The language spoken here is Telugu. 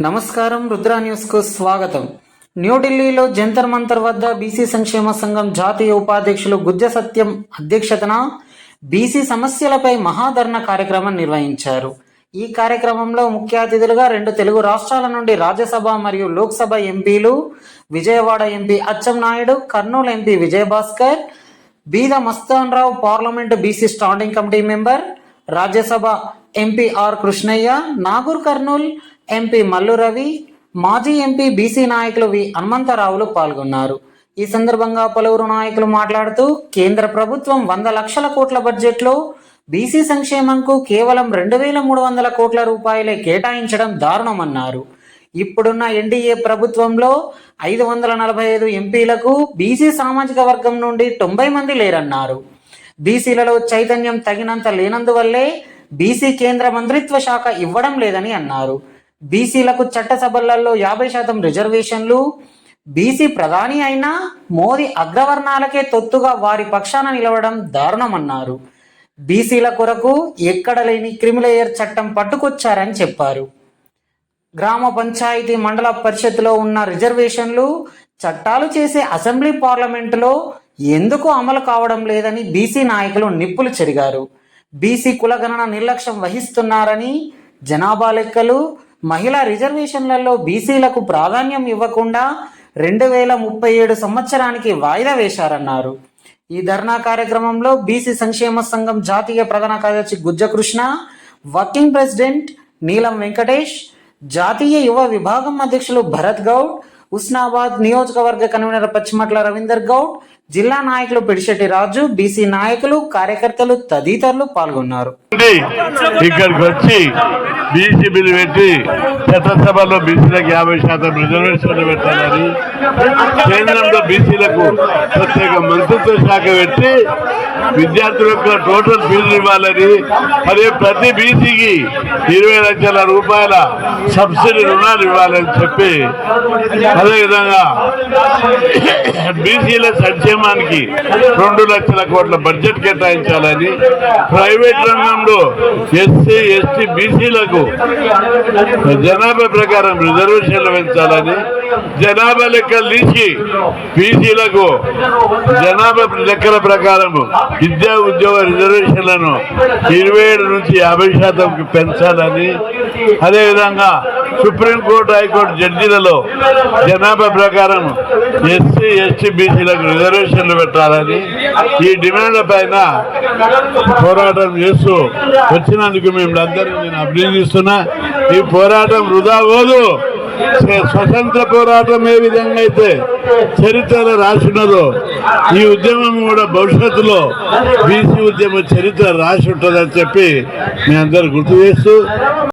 నమస్కారం రుద్రా న్యూస్కు స్వాగతం న్యూఢిల్లీలో జంతర్ మంతర్ వద్ద బీసీ సంక్షేమ సంఘం జాతీయ ఉపాధ్యక్షులు గుజ్జ సత్యం అధ్యక్షతన బీసీ సమస్యలపై మహాధరణ కార్యక్రమం నిర్వహించారు. ఈ కార్యక్రమంలో ముఖ్య అతిథులుగా రెండు తెలుగు రాష్ట్రాల నుండి రాజ్యసభ మరియు లోక్సభ ఎంపీలు Vijayawada MP Atchen Naidu Kurnool MP Vijayabhaskar Beeda Mastan Rao parliament BC standing committee member Rajya Sabha MP R Krishnaiah Nagur Kurnool MP Mallu Ravi మాజీ ఎంపీ బీసీ నాయకులు వి హనుమంతరావులు పాల్గొన్నారు. ఈ సందర్భంగా పలువురు నాయకులు మాట్లాడుతూ కేంద్ర ప్రభుత్వం వంద లక్షల కోట్ల బడ్జెట్లో బీసీ సంక్షేమంకు కేవలం రెండు వేల మూడు వందల కోట్ల రూపాయలే కేటాయించడం దారుణమన్నారు. ఇప్పుడున్న ఎన్డీఏ ప్రభుత్వంలో ఐదు వందల నలభై ఐదు ఎంపీలకు బీసీ సామాజిక వర్గం నుండి తొంభై మంది లేరన్నారు. బీసీలలో చైతన్యం తగినంత లేనందువల్లే బీసీ కేంద్ర మంత్రిత్వ శాఖ ఇవ్వడం లేదని అన్నారు. బీసీలకు చట్టసభలలో యాభై శాతం రిజర్వేషన్లు బీసీ ప్రధాని అయినా మోదీ అగ్రవర్ణాలకే తొత్తుగా వారి పక్షాన నిలవడం దారుణమన్నారు. బీసీల కొరకు ఎక్కడ లేని క్రిమిలేయర్ చట్టం పట్టుకొచ్చారని చెప్పారు. గ్రామ పంచాయతీ మండల పరిషత్లో ఉన్న రిజర్వేషన్లు చట్టాలు చేసే అసెంబ్లీ పార్లమెంటులో ఎందుకు అమలు కావడం లేదని బీసీ నాయకులు నిప్పులు చెరిగారు. బీసీ కులగణన నిర్లక్ష్యం వహిస్తున్నారని జనాభా లెక్కలు మహిళా రిజర్వేషన్లలో బీసీలకు ప్రాధాన్యం ఇవ్వకుండా రెండు వేల ముప్పై ఏడు సంవత్సరానికి వాయిదా వేశారన్నారు. ఈ ధర్నా కార్యక్రమంలో బీసీ సంక్షేమ సంఘం జాతీయ ప్రధాన కార్యదర్శి గుజ్జకృష్ణ వర్కింగ్ ప్రెసిడెంట్ నీలం వెంకటేష్ జాతీయ యువ విభాగం అధ్యక్షులు భరత్ గౌడ్ ఉస్నాబాద్ నియోజకవర్గ కన్వీనర్ పచ్చిమట్ల రవీందర్ గౌడ్ జిల్లా నాయకులు పిడిశెట్టి రాజు బీసీ నాయకులు కార్యకర్తలు తదితరులు పాల్గొన్నారు. ఇక్కడికి వచ్చి బీసీ బిల్లు పెట్టి చట్టసభలో బీసీలకు యాభై శాతం రిజర్వేషన్లు పెట్టాలని కేంద్రంలో బీసీలకు ప్రత్యేక మంత్రిత్వ శాఖ పెట్టి విద్యార్థులకు టోటల్ ఫీజులు ఇవ్వాలని. అదే ప్రతి బీసీకి ఇరవై లక్షల రూపాయల సబ్సిడీ రుణాలు ఇవ్వాలని చెప్పి అదేవిధంగా బీసీల సంక్షేమానికి రెండు లక్షల కోట్ల బడ్జెట్ కేటాయించాలని. ప్రైవేట్ రంగంలో ఎస్సీ ఎస్టీ బీసీలకు జనాభా ప్రకారం రిజర్వేషన్లు పెంచాలని జనాభా లెక్కలు తీసి బీసీలకు జనాభా లెక్కల ప్రకారం విద్యా ఉద్యోగ రిజర్వేషన్లను ఇరవై ఏడు నుంచి యాభై శాతంకి పెంచాలని. అదేవిధంగా సుప్రీంకోర్టు హైకోర్టు జడ్జీలలో జనాభా ప్రకారం ఎస్సీ ఎస్టీ బీసీలకు రిజర్వేషన్లు పెట్టాలని. ఈ డిమాండ్ల పైన పోరాటం చేస్తూ వచ్చినందుకు మేము అందరూ నేను అభినందిస్తున్నా. ఈ పోరాటం వృధా పోదు స్వతంత్ర పోరాటం ఏ విధంగా అయితే చరిత్రలో రాసినదో ఈ ఉద్యమం కూడా భవిష్యత్తులో బీసీ ఉద్యమ చరిత్ర రాసి ఉంటుందని చెప్పి మీ అందరు గుర్తు చేస్తూ